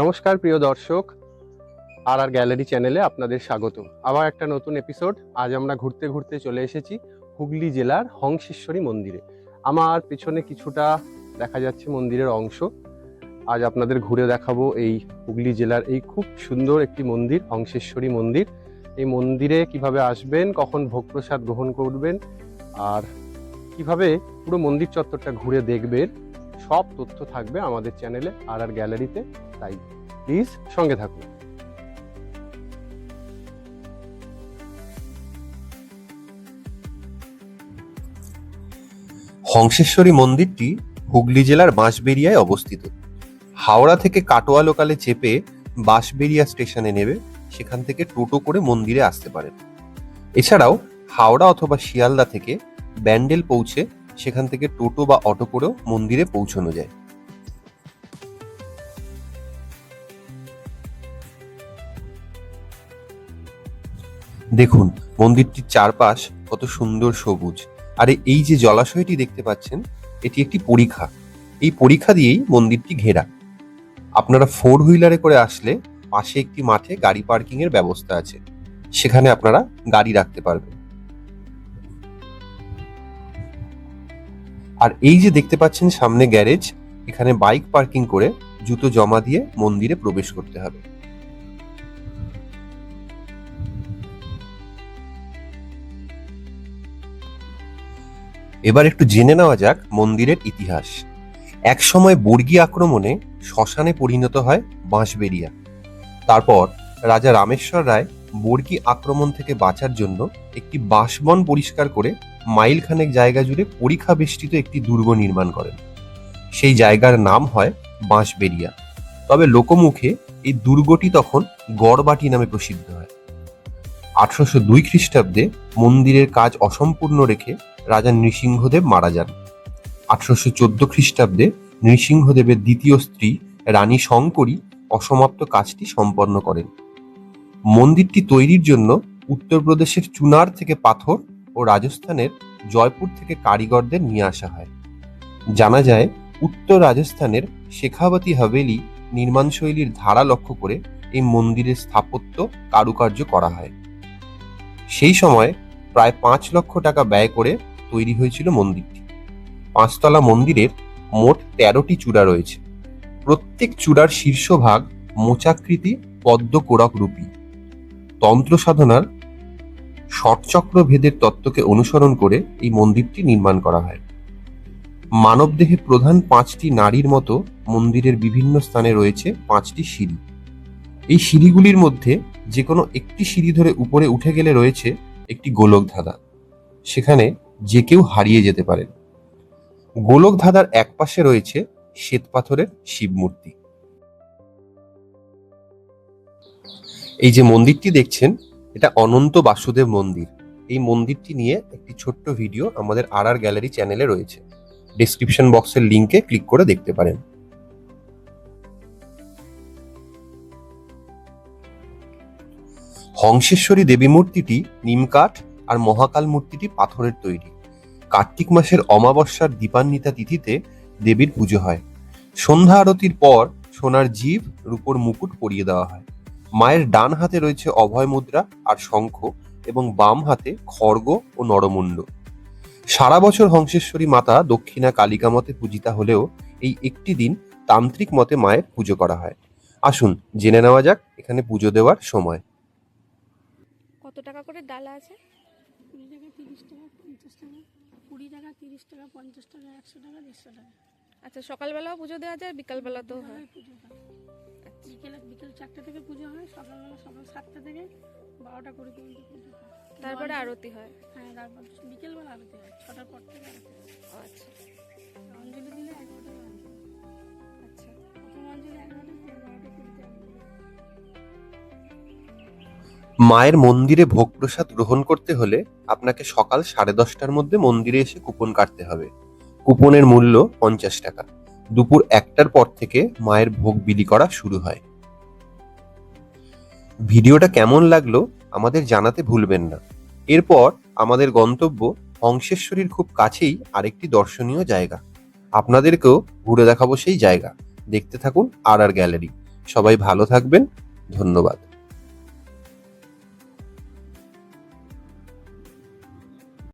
নমস্কার, প্রিয় দর্শক। আর আর গ্যালারি চ্যানেলে আপনাদের স্বাগত আবার একটা নতুন এপিসোড আজ আমরা ঘুরতে ঘুরতে চলে এসেছি হুগলি জেলার হংসেশ্বরী মন্দিরে। আমার পেছনে কিছুটা দেখা যাচ্ছে মন্দিরের অংশ। আজ আপনাদের ঘুরে দেখাবো এই হুগলি জেলার এই খুব সুন্দর একটি মন্দির, হংসেশ্বরী মন্দির। এই মন্দিরে কীভাবে আসবেন, কখন ভোগ প্রসাদ গ্রহণ করবেন, আর কীভাবে পুরো মন্দির চত্বরটা ঘুরে দেখবেন সব তথ্য থাকবে আমাদের চ্যানেলে আর আর গ্যালারিতে, তাই প্লিজ সঙ্গে থাকুন। হংসেশ্বরী মন্দিরটি হুগলি জেলার বাঁশবেরিয়ায় অবস্থিত। হাওড়া থেকে কাটোয়া লোকালে চেপে বাঁশবেরিয়া স্টেশনে নেবে, সেখান থেকে টোটো করে মন্দিরে আসতে পারেন। এছাড়াও হাওড়া অথবা শিয়ালদা থেকে ব্যান্ডেল পৌঁছে সেখান থেকে টোটো বা অটো করেও মন্দিরে পৌঁছানো যায়। দেখুন, মন্দিরটির চারপাশ কত সুন্দর সবুজ। আর এই যে জলাশয়টি দেখতে পাচ্ছেন, এটি একটি পরীক্ষা এই পরীক্ষা দিয়েই মন্দিরটি ঘেরা। আপনারা ফোর হুইলারে করে আসলে পাশে একটি মাঠে গাড়ি পার্কিং এর ব্যবস্থা আছে। সেখানে আপনারা গাড়ি রাখতে পারবেন। আর এই যে দেখতে পাচ্ছেন সামনে গ্যারেজ, এখানে বাইক পার্কিং করে জুতো জমা দিয়ে মন্দিরে প্রবেশ করতে হবে। এবার একটু জেনে নেওয়া যাক মন্দিরের ইতিহাস। একসময় বর্গী আক্রমণে শ্মশানে পরিণত হয় বাঁশবেরিয়া তারপর রাজা রামেশ্বর রায় বর্গী আক্রমণ থেকে বাঁচার জন্য একটি বাঁশবন পরিষ্কার করে মাইলখানেক জায়গা জুড়ে পরীক্ষা বেষ্টিত একটি দুর্গ নির্মাণ করেন। সেই জায়গার নাম হয় বাঁশবেরিয়া তবে লোকমুখে এই দুর্গটি তখন গড়বাটি নামে প্রসিদ্ধ হয়। আঠারোশো দুই খ্রিস্টাব্দে মন্দিরের কাজ অসম্পূর্ণ রেখে রাজা নৃসিংহদেব মারা যান। আঠারোশো চোদ্দ খ্রিস্টাব্দে নৃসিংহদেবের দ্বিতীয় স্ত্রী রানী শঙ্করী অসমাপ্ত কাজটি সম্পন্ন করেন। মন্দিরটি তৈরির জন্য উত্তরপ্রদেশের চুনার থেকে পাথর ও রাজস্থানের জয়পুর থেকে কারিগরদের নিয়ে আসা হয়। জানা যায়, উত্তর রাজস্থানের শেখাবতী হাভেলি নির্মাণ শৈলীর ধারা লক্ষ্য করে এই মন্দিরের স্থাপত্য কারুকার্য করা হয়। সেই সময় প্রায় পাঁচ লক্ষ টাকা ব্যয় করে তৈরি হয়েছিল মন্দিরটি। পাঁচতলা মন্দিরের মোট তেরোটি চূড়া রয়েছে। প্রত্যেক চূড়ার শীর্ষভাগ মোচাকৃতি পদ্ম কোরক রূপী। তন্ত্র সাধনার ষটচক্র ভেদের তত্ত্বকে অনুসরণ করে এই মন্দিরটি নির্মাণ করা হয়। মানবদেহে প্রধান পাঁচটি নারীর মতো মন্দিরের বিভিন্ন স্থানে রয়েছে পাঁচটি সিঁড়ি। এই সিঁড়িগুলির মধ্যে যে কোনো একটি সিঁড়ি ধরে উপরে উঠে গেলে রয়েছে একটি গোলক ধাঁধা। সেখানে যে কেউ হারিয়ে যেতে পারেন। গোলক ধাঁধার এক পাশে রয়েছে শ্বেত পাথরের এই যে মন্দিরটি দেখছেন, এটা অনন্ত বাসুদেব মন্দির। এই মন্দিরটি নিয়ে একটি ছোট্ট ভিডিও আমাদের আর আর গ্যালারি চ্যানেলে রয়েছে। ডিসক্রিপশন বক্সের লিংকে ক্লিক করে দেখতে পারেন। হংসেশ্বরী দেবী মূর্তিটি নিমকাঠ আর মহাকাল মূর্তিটি পাথরের তৈরি। কার্তিক মাসের অমাবস্যার দীপান্বিতা তিথিতে দেবীর পুজো হয়। সন্ধ্যা আরতির পর সোনার জীব রূপর মুকুট পরিয়ে দেওয়া হয়। মায়ের ডান হাতে রয়েছে অভয় মুদ্রা আর শঙ্খ এবং বাম হাতে খড়গ ও নরমুণ্ড। সারা বছর হংসেশ্বরী মাতা দক্ষিণা কালিকা মতে পূজিতা হলেও এই একটি দিন তান্ত্রিক মতে মায়ের পুজো করা হয়। আসুন জেনে নেওয়া যাক এখানে পুজো দেওয়ার সময়। কত টাকা করে ডালা আছে? কুড়ি টাকা তিরিশ টাকা পঞ্চাশ টাকা কুড়ি টাকা তিরিশ টাকা পঞ্চাশ টাকা একশো টাকা দেড়শো টাকা। আচ্ছা সকালবেলাও পুজো দেওয়া যায় বিকালবেলাতেও হয়? পুজো হয় বিকেলে বিকেল চারটে থেকে পুজো হয় সকালবেলা সকাল সাতটা থেকে বারোটা কুড়ি পর্যন্ত পুজো হয়। তারপরে আরতি হয়? হ্যাঁ তারপর বিকেলবেলা আরতি হয় ছটার পর থেকে আরতি হয়। আচ্ছা। অঞ্জলি দিলে এগারোটা আরতি আচ্ছা। প্রথম অঞ্জলি এগারোটা পরে বারোটা কুড়িতে অঞ্জলি হয়। মায়ের মন্দিরে ভোগ প্রসাদ গ্রহণ করতে হলে আপনাকে সকাল সাড়ে দশটার মধ্যে মন্দিরে এসে কুপন কাটতে হবে। কুপনের মূল্য পঞ্চাশ টাকা। দুপুর একটার পর থেকে মায়ের ভোগ বিলি করা শুরু হয়। ভিডিওটা কেমন লাগল আমাদের জানাতে ভুলবেন না। এরপর আমাদের গন্তব্য হংসেশ্বরীর খুব কাছেই আরেকটি দর্শনীয় জায়গা। আপনাদেরকেও ঘুরে দেখাবো সেই জায়গা। দেখতে থাকুন আর আর গ্যালারি। সবাই ভালো থাকবেন। ধন্যবাদ।